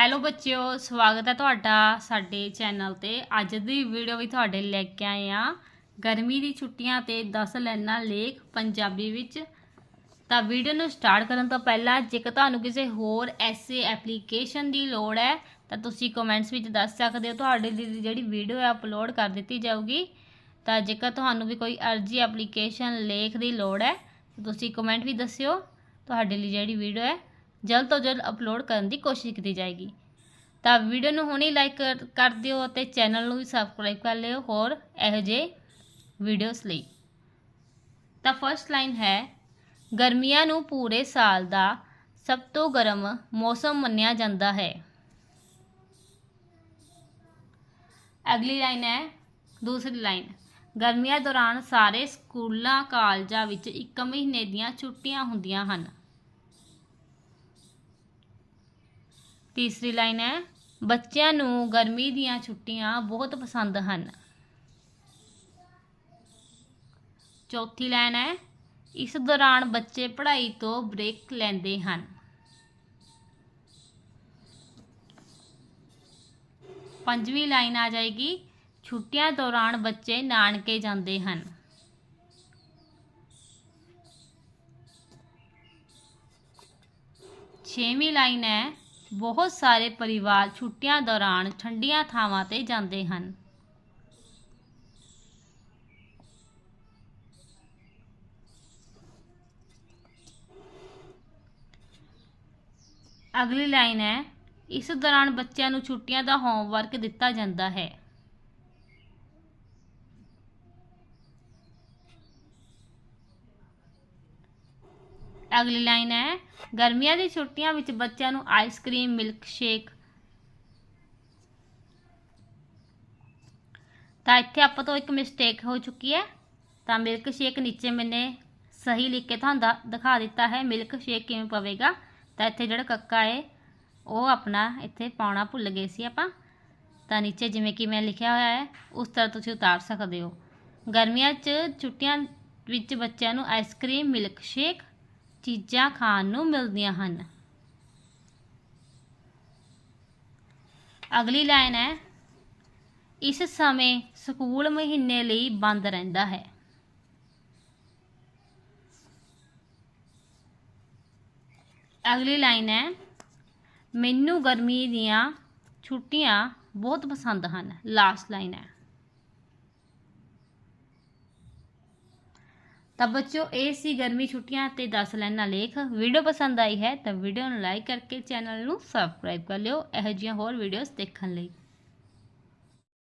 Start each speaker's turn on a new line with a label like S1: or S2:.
S1: Hello ਬੱਚਿਓ, ਸਵਾਗਤ ਹੈ ਤੁਹਾਡਾ ਸਾਡੇ ਚੈਨਲ ਤੇ। ਅੱਜ ਦੀ ਵੀਡੀਓ ਵੀ ਤੁਹਾਡੇ ਲੈ ਕੇ ਆਏ ਆ ਗਰਮੀ ਦੀ ਛੁੱਟੀਆਂ ਤੇ 10 ਲਾਈਨਾਂ ਲੇਖ ਪੰਜਾਬੀ ਵਿੱਚ। ਤਾਂ ਵੀਡੀਓ ਨੂੰ ਸਟਾਰਟ ਕਰਨ ਤੋਂ ਪਹਿਲਾਂ, ਜੇਕਰ ਤੁਹਾਨੂੰ ਕਿਸੇ ਹੋਰ ਐਸੇ ਐਪਲੀਕੇਸ਼ਨ ਦੀ ਲੋੜ ਹੈ, ਤਾਂ ਤੁਸੀਂ ਕਮੈਂਟਸ ਵਿੱਚ ਦੱਸ ਸਕਦੇ ਹੋ। ਤੁਹਾਡੇ ਲਈ ਜਿਹੜੀ ਵੀਡੀਓ ਹੈ ਅਪਲੋਡ ਕਰ ਦਿੱਤੀ ਜਾਊਗੀ। ਤਾਂ ਜੇਕਰ ਤੁਹਾਨੂੰ ਵੀ ਕੋਈ ਅਰਜੀ ਐਪਲੀਕੇਸ਼ਨ ਲੇਖ ਦੀ ਲੋੜ ਹੈ ਤੁਸੀਂ ਕਮੈਂਟ ਵੀ ਦੱਸਿਓ। ਤੁਹਾਡੇ ਲਈ ਜਿਹੜੀ ਵੀਡੀਓ ਹੈ ਜਲਦ ਤੋਂ ਜਲਦ ਅਪਲੋਡ ਕਰਨ ਦੀ ਕੋਸ਼ਿਸ਼ ਕੀਤੀ ਜਾਏਗੀ। ਤਾਂ ਵੀਡੀਓ ਨੂੰ ਹੁਣੇ ਲਾਈਕ ਕਰ ਕਰ ਦਿਓ ਅਤੇ ਚੈਨਲ ਨੂੰ ਵੀ ਸਬਸਕ੍ਰਾਈਬ ਕਰ ਲਿਓ ਹੋਰ ਇਹੋ ਜਿਹੇ ਵੀਡੀਓਜ਼ ਲਈ। ਤਾਂ ਫਰਸਟ ਲਾਈਨ ਹੈ, ਗਰਮੀਆਂ ਨੂੰ ਪੂਰੇ ਸਾਲ ਦਾ ਸਭ ਤੋਂ ਗਰਮ ਮੌਸਮ ਮੰਨਿਆ ਜਾਂਦਾ ਹੈ। ਅਗਲੀ ਲਾਈਨ ਹੈ, ਦੂਸਰੀ ਲਾਈਨ ਗਰਮੀਆਂ ਦੌਰਾਨ ਸਾਰੇ ਸਕੂਲਾਂ, ਕਾਲਜਾਂ ਵਿੱਚ ਇੱਕ ਮਹੀਨੇ ਦੀਆਂ ਛੁੱਟੀਆਂ ਹੁੰਦੀਆਂ ਹਨ। ਤੀਸਰੀ ਲਾਈਨ ਹੈ, ਬੱਚਿਆਂ ਨੂੰ ਗਰਮੀ ਦੀਆਂ ਛੁੱਟੀਆਂ ਬਹੁਤ ਪਸੰਦ ਹਨ। ਚੌਥੀ ਲਾਈਨ ਹੈ, ਇਸ ਦੌਰਾਨ ਬੱਚੇ ਪੜ੍ਹਾਈ ਤੋਂ ਬ੍ਰੇਕ ਲੈਂਦੇ ਹਨ। ਪੰਜਵੀਂ ਲਾਈਨ ਆ ਜਾਏਗੀ, ਛੁੱਟੀਆਂ ਦੌਰਾਨ ਬੱਚੇ ਨਾਨਕੇ ਜਾਂਦੇ ਹਨ। ਛੇਵੀਂ ਲਾਈਨ ਹੈ ਬਹੁਤ ਸਾਰੇ ਪਰਿਵਾਰ ਛੁੱਟੀਆਂ ਦੌਰਾਨ ਠੰਡੀਆਂ ਥਾਵਾਂ ਤੇ ਜਾਂਦੇ ਹਨ। ਅਗਲੀ ਲਾਈਨ ਹੈ, ਇਸ ਦੌਰਾਨ ਬੱਚਿਆਂ ਨੂੰ ਛੁੱਟੀਆਂ ਦਾ ਹੋਮਵਰਕ ਦਿੱਤਾ ਜਾਂਦਾ ਹੈ। ਅਗਲੀ ਲਾਈਨ ਹੈ, ਗਰਮੀਆਂ ਦੀ ਛੁੱਟੀਆਂ ਵਿੱਚ ਬੱਚਿਆਂ ਨੂੰ ਆਈਸਕ੍ਰੀਮ ਮਿਲਕ ਸ਼ੇਕ ਤਾਂ ਇੱਥੇ ਆਪਾਂ ਤੋਂ ਇੱਕ ਮਿਸਟੇਕ ਹੋ ਚੁੱਕੀ ਹੈ। ਤਾਂ ਮਿਲਕ ਸ਼ੇਕ ਨੀਚੇ ਮੈਨੇ ਸਹੀ ਲਿਖ ਕੇ ਤੁਹਾਨੂੰ ਦਿਖਾ ਦਿੱਤਾ ਹੈ ਮਿਲਕ ਸ਼ੇਕ ਕਿਵੇਂ ਪਵੇਗਾ। ਤਾਂ ਇੱਥੇ ਜਿਹੜਾ ਕੱਕਾ ਹੈ, ਉਹ ਆਪਣਾ ਇੱਥੇ ਪਾਉਣਾ ਭੁੱਲ ਗਏ ਸੀ ਆਪਾਂ। ਤਾਂ ਨੀਚੇ ਜਿਵੇਂ ਕਿ ਮੈਂ ਲਿਖਿਆ ਹੋਇਆ ਹੈ, ਉਸ ਤਰ੍ਹਾਂ ਤੁਸੀਂ ਉਤਾਰ ਸਕਦੇ ਹੋ। ਗਰਮੀਆਂ 'ਚ ਛੁੱਟੀਆਂ ਵਿੱਚ ਬੱਚਿਆਂ ਨੂੰ ਆਈਸਕ੍ਰੀਮ ਮਿਲਕ ਸ਼ੇਕ ਚੀਜ਼ਾਂ ਖਾਣ ਨੂੰ ਮਿਲਦੀਆਂ ਹਨ। ਅਗਲੀ ਲਾਈਨ ਹੈ, ਇਸ ਸਮੇਂ ਸਕੂਲ ਮਹੀਨੇ ਲਈ ਬੰਦ ਰਹਿੰਦਾ ਹੈ। ਅਗਲੀ ਲਾਈਨ ਹੈ, ਮੈਨੂੰ ਗਰਮੀ ਦੀਆਂ ਛੁੱਟੀਆਂ ਬਹੁਤ ਪਸੰਦ ਹਨ। ਲਾਸਟ ਲਾਈਨ ਹੈ। ਤਾਂ ਬੱਚੋ, ਇਹ ਸੀ ਗਰਮੀ ਛੁੱਟੀਆਂ ਤੇ 10 ਲਾਈਨਾਂ ਲੇਖ। ਵੀਡੀਓ ਪਸੰਦ ਆਈ ਹੈ ਤਾਂ ਵੀਡੀਓ ਨੂੰ ਲਾਈਕ ਕਰਕੇ ਚੈਨਲ ਨੂੰ ਸਬਸਕ੍ਰਾਈਬ ਕਰ ਲਿਓ, ਇਹੋ ਜਿਹੀਆਂ ਹੋਰ ਵੀਡੀਓਜ਼ ਦੇਖਣ ਲਈ।